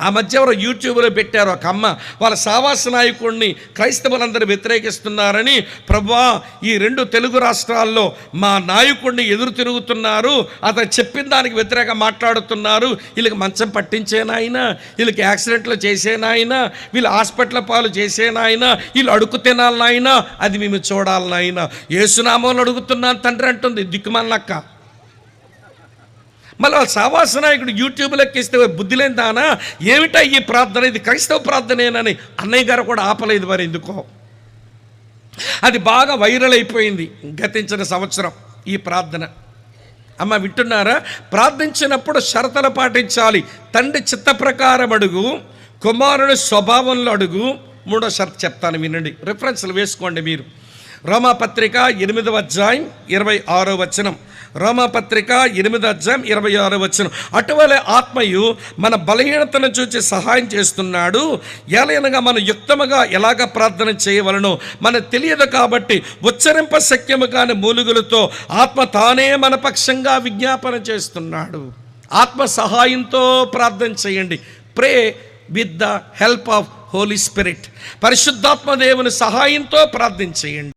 ఆ మధ్య ఎవరో యూట్యూబ్లో పెట్టారు ఒక అమ్మ. వాళ్ళ సావాస నాయకుడిని క్రైస్తవులందరూ వ్యతిరేకిస్తున్నారని ప్రభా ఈ రెండు తెలుగు రాష్ట్రాల్లో మా నాయకుడిని ఎదురు తిరుగుతున్నారు. అతను చెప్పిన దానికి వ్యతిరేకంగా మాట్లాడుతున్నారు. వీళ్ళకి మంచం పట్టించేనాయన వీళ్ళకి యాక్సిడెంట్లు చేసేనాయన వీళ్ళు హాస్పిటల్ పాలు చేసేనాయన వీళ్ళు అడుగు తినాలనాయన అది మేము చూడాలనాయన ఏసునామాలు అడుగుతున్నాను తండ్రి అంటుంది దిక్కుమన్నక్క మళ్ళీ వాళ్ళ సావాస నాయకుడు యూట్యూబ్ లెక్కిస్తే బుద్ధి లేని దానా? ఏమిటా ఈ ప్రార్థన? ఇది క్రైస్తవ ప్రార్థనేనని అన్నయ్య గారు కూడా ఆపలేదు మరి ఎందుకో. అది బాగా వైరల్ అయిపోయింది గతించిన సంవత్సరం ఈ ప్రార్థన. అమ్మ వింటున్నారా? ప్రార్థించినప్పుడు షరతులు పాటించాలి. తండ్రి చిత్త ప్రకారం అడుగు కుమారుడు స్వభావంలో అడుగు. మూడో షరత్ చెప్తాను వినండి. రిఫరెన్స్లు వేసుకోండి మీరు. రోమాపత్రిక ఎనిమిదవ అధ్యాయం ఇరవై ఆరో వచనం. రోమాపత్రిక ఎనిమిది అధ్యాయం ఇరవై ఆరో వచనం. అటువలే ఆత్మయు మన బలహీనతను చూచి సహాయం చేస్తున్నాడు. ఎలయనగా మనం యుక్తముగా ఎలాగ ప్రార్థన చేయవలనో మనకు తెలియదు కాబట్టి ఉచ్చరింప శక్యము కాని మూలుగులతో ఆత్మ తానే మన పక్షంగా విజ్ఞాపన చేస్తున్నాడు. ఆత్మ సహాయంతో ప్రార్థన చేయండి. Pray with the help of holy spirit పరిశుద్ధాత్మ దేవుని సహాయంతో ప్రార్థన చేయండి.